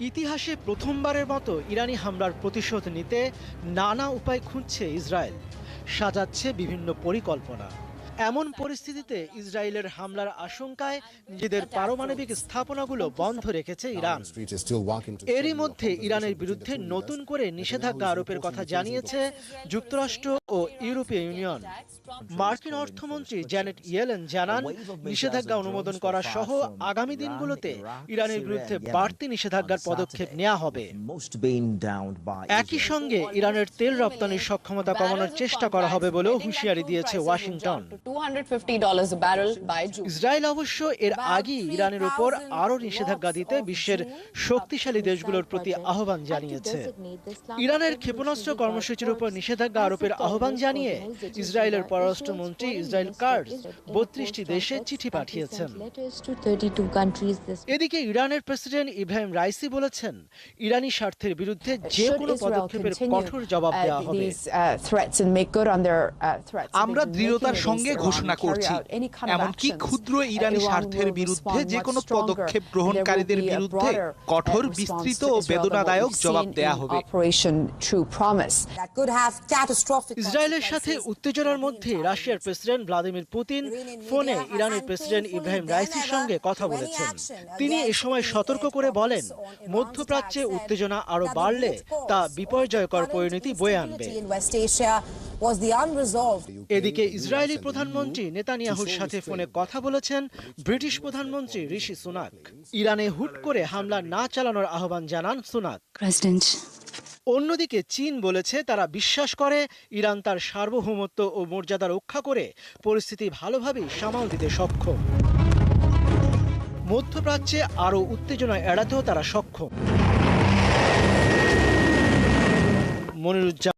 ইতিহাসে প্রথমবারের মতো ইরানি হামলার প্রতিশোধ নিতে নানা উপায় খুঁজছে ইসরায়েল সাজাচ্ছে বিভিন্ন পরিকল্পনা। এমন পরিস্থিতিতে ইসরায়েলের হামলার আশঙ্কায় নিজেদের পারমাণবিক স্থাপনাগুলো বন্ধ রেখেছে ইরান। এরই মধ্যে ইরানের বিরুদ্ধে নতুন করে নিষেধাজ্ঞা আরোপের কথা জানিয়েছে যুক্তরাষ্ট্র ও ইউরোপীয় ইউনিয়ন। মার্কিন অর্থমন্ত্রী জ্যানেট ইয়েলেন জানান নিষেধাজ্ঞা অনুমোদন করা সহ আগামী দিনগুলোতে ইরানের বিরুদ্ধে বাড়তি নিষেধাজ্ঞার পদক্ষেপ নেওয়া হবে। একই সঙ্গে ইরানের তেল রপ্তানির সক্ষমতা কমানোর চেষ্টা করা হবে বলেও হুঁশিয়ারি দিয়েছে Washington. $250 a barrel by June. Israel অবশ্য এর আগেই ইরানের উপর আরও নিষেধাজ্ঞা দিতে বিশ্বের শক্তিশালী দেশগুলোর প্রতি আহ্বান জানিয়েছে। ইরানের ক্ষেপণাস্ত্র কর্মসূচির উপর নিষেধাজ্ঞা আরোপের আহ্বান জানিয়ে ইসরায়েলের পররাষ্ট্রমন্ত্রী ইসরায়েল কার্ডস বত্রিশটি দেশে চিঠি পাঠিয়েছেন। এদিকে ইরানের প্রেসিডেন্ট ইব্রাহিম রাইসি বলেছেন ইরানি স্বার্থের বিরুদ্ধে যে কোনো পদক্ষেপের কঠোর জবাব দেওয়া হবে। আমরা দৃঢ়তার সঙ্গে ঘোষণা করছি। এমনকি ক্ষুদ্র ইরানি স্বার্থের বিরুদ্ধে যে কোনো পদক্ষেপ গ্রহণকারীদের বিরুদ্ধে কঠোর বিস্তৃত ও বেদনাদায়ক জবাব দেয়া হবে। ইসরায়েলের সাথে উত্তেজনার মধ্যে রাশিয়ার প্রেসিডেন্ট ভ্লাদিমির পুতিন ফোনে ইরানের প্রেসিডেন্ট ইব্রাহিম রাইসির সঙ্গে কথা বলেছেন। তিনি এ সময় সতর্ক করে বলেন মধ্যপ্রাচ্যে উত্তেজনা আরও বাড়লে তা বিপর্যয়কর পরিণতি বয়ে আনবে। এদিকে ইসরায়েলি প্রধানমন্ত্রী নেতানিয়াহুর সাথে ফোনে কথা বলেছেন ব্রিটিশ প্রধানমন্ত্রী ঋষি সুনাক। ইরানে হুট করে হামলা না চালানোর আহ্বান জানান সুনাক। অন্যদিকে চীন বলেছে তারা বিশ্বাস করে ইরান তার সার্বভৌমত্ব ও মর্যাদা রক্ষা করে পরিস্থিতি ভালোভাবেই সামাল দিতে সক্ষম। মধ্যপ্রাচ্যে আরও উত্তেজনা এড়াতেও তারা সক্ষম। মনিরুজ্জামান